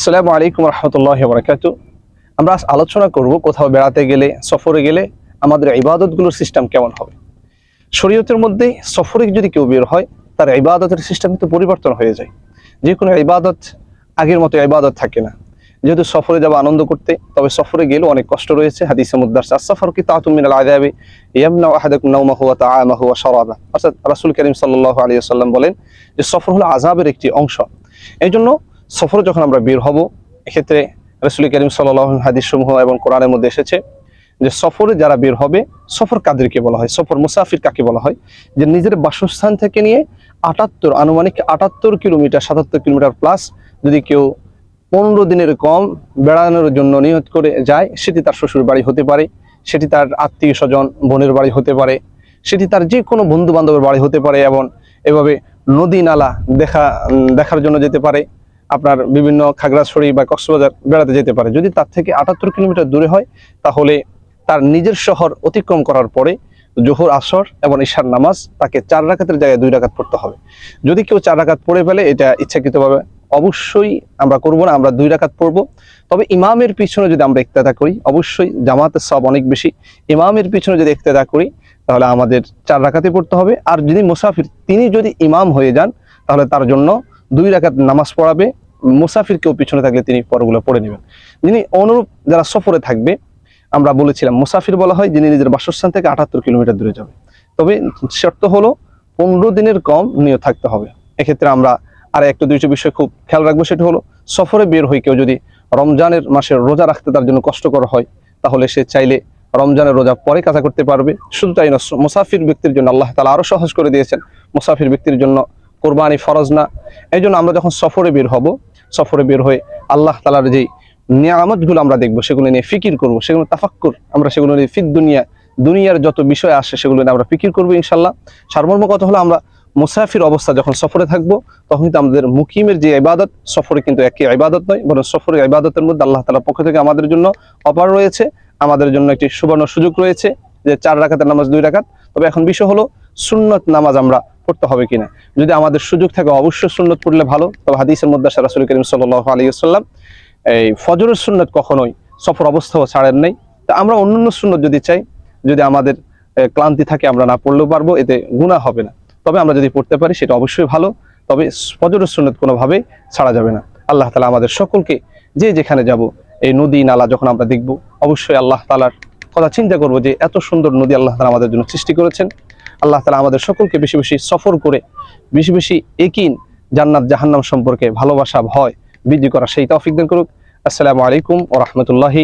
আসসালামু আলাইকুম রহমতুল্লাহ বরকাত আমরা আজ আলোচনা করব কোথাও বেড়াতে গেলে, সফরে গেলে আমাদের ইবাদতগুলোর সিস্টেম কেমন হবে। শরীয়তের মধ্যে সফরে যদি কেউ বের হয়, তার ইবাদতের সিস্টেম কিন্তু পরিবর্তন হয়ে যায়। যে কোনো ইবাদত, আগের মতো ইবাদত থাকে না। যেহেতু সফরে যাব আনন্দ করতে, তবে সফরে গেলেও অনেক কষ্ট রয়েছে। হাদিসে মুদার সফর কি তাতুম মিনাল আযাবি ইয়ামনা আহাদাকুম নাওমাহু ওয়া তাআমাহু ওয়া শারাবা। অর্থাৎ রাসূল করিম সাল্লাল্লাহু আলাইহি ওয়াসাল্লাম বলেন যে সফর হলো আযাবের একটি অংশ। এই জন্য সফরে যখন আমরা বের হব, এক্ষেত্রে রসুল করিম সাল্লাহ হাদিস সমূহ এবং কোরআনের মধ্যে এসেছে যে সফরে যারা বের হবে, সফর কাদেরকে বলা হয়? সফর মুসাফির কাকে বলা হয়? যে নিজের বাসস্থান থেকে নিয়ে আটাত্তর, আনুমানিক আটাত্তর কিলোমিটার, সাতাত্তর কিলোমিটার প্লাস যদি কেউ পনেরো দিনের কম বেড়ানোর জন্য নিয়ত করে যায়, সেটি তার শ্বশুর বাড়ি হতে পারে, সেটি তার আত্মীয় স্বজন, বোনের বাড়ি হতে পারে, সেটি তার যে কোনো বন্ধু বান্ধবের বাড়ি হতে পারে এবং এভাবে নদী নালা দেখা দেখার জন্য যেতে পারে। আপনার বিভিন্ন খাগড়াছড়ি বা কক্সবাজার বেড়াতে যেতে পারে। যদি তার থেকে আটাত্তর কিলোমিটার দূরে হয়, তাহলে তার নিজের শহর অতিক্রম করার পরে জোহর আসর এবং ঈশার নামাজ তাকে চার রাকাতের জায়গায় দুই রাকাত পড়তে হবে। যদি কেউ চার রাকাত পড়ে ফেলে, এটা ইচ্ছাকৃতভাবে অবশ্যই আমরা করব না, আমরা দুই রাকাত পড়ব। তবে ইমামের পিছনে যদি আমরা ইক্তেদা করি, অবশ্যই জামাতের সব অনেক বেশি। ইমামের পিছনে যদি ইক্তেদা করি, তাহলে আমাদের চার রাকাতে পড়তে হবে। আর যদি মুসাফির, তিনি যদি ইমাম হয়ে যান, তাহলে তার জন্য দুই রাকাত নামাজ পড়াবে মুসাফির কেউ পিছনে থাকলে তিনি পরগুলো পড়ে নেবেন। যিনি অনুরূপ যারা সফরে থাকবে, আমরা বলেছিলাম, মুসাফির বলা হয় যিনি নিজের বাসস্থান থেকে আটাত্তর কিলোমিটার দূরে যাবে। তবে শর্ত হলো, পনেরো দিনের কম নিয়ে থাকতে হবে। এক্ষেত্রে আমরা আর একটা দুইটা বিষয় খুব খেয়াল রাখব, সেটা হলো, সফরে বের হয়ে কেউ যদি রমজানের মাসের রোজা রাখতে তার জন্য কষ্টকর হয়, তাহলে সে চাইলে রমজানের রোজা পরে কাজা করতে পারবে। শুধু তাই না মুসাফির ব্যক্তির জন্য আল্লাহ তালা আরও সহজ করে দিয়েছেন। মুসাফির ব্যক্তির জন্য কোরবানি ফরজ না। এই জন্য আমরা যখন সফরে বের হব, সফরে বের হয়ে আল্লাহ তালার যেই নিয়ামতগুলো আমরা দেখব, সেগুলো নিয়ে ফিকির করব, সেগুলো তাফাক্কুর, আমরা সেগুলো নিয়ে ফিদ দুনিয়া, দুনিয়ার যত বিষয় আসে সেগুলো নিয়ে আমরা ফিকির করব ইনশাল্লাহ সারমর্ম কথা হলো, আমরা মুসাফির অবস্থা যখন সফরে থাকব, তখন কিন্তু আমাদের মুকিমের যে ইবাদত, সফরে কিন্তু একই ইবাদত নয়, বরং সফরে ইবাদতের মধ্যে আল্লাহ তালার পক্ষ থেকে আমাদের জন্য অপার রয়েছে, আমাদের জন্য একটি সুবর্ণ সুযোগ রয়েছে যে চার রাখাতের নামাজ দুই রাখাত তবে এখন বিষয় হলো, সুন্নত নামাজ আমরা পড়তে হবে কিনা। যদি আমাদের সুযোগ থাকে অবশ্যই সুন্নত পড়লে ভালো। তবে হাদিসের মধ্যে আসে রাসূল করিম সাল্লাল্লাহু আলাইহি ওয়াসাল্লাম, এই ফজরের সুন্নত কখনোই সফর অবস্থাও ছাড়েন নাই। তা আমরা অন্যান্য সুন্নত যদি চাই, যদি আমাদের ক্লান্তি থাকে, আমরা না পড়লেও পারব, এতে গুনাহ হবে না। তবে আমরা যদি পড়তে পারি, সেটা অবশ্যই ভালো। তবে ফজরের সুন্নত কোনোভাবে ছাড়া যাবে না। আল্লাহ তালা আমাদের সকলকে যে যেখানে যাব, এই নদী নালা যখন আমরা দেখব, অবশ্যই আল্লাহ তালার কথা চিন্তা করব যে, এত সুন্দর নদী আল্লাহ তালা আমাদের জন্য সৃষ্টি করেছেন। আল্লাহ তালা আমাদের সকলকে বেশি বেশি সফর করে, বেশি বেশি একিন জান্নাত, জাহান্নাম সম্পর্কে ভালোবাসা, ভয় বৃদ্ধি করা সেই তৌফিক দান করুক। আসসালামু আলাইকুম ও রহমতুল্লাহি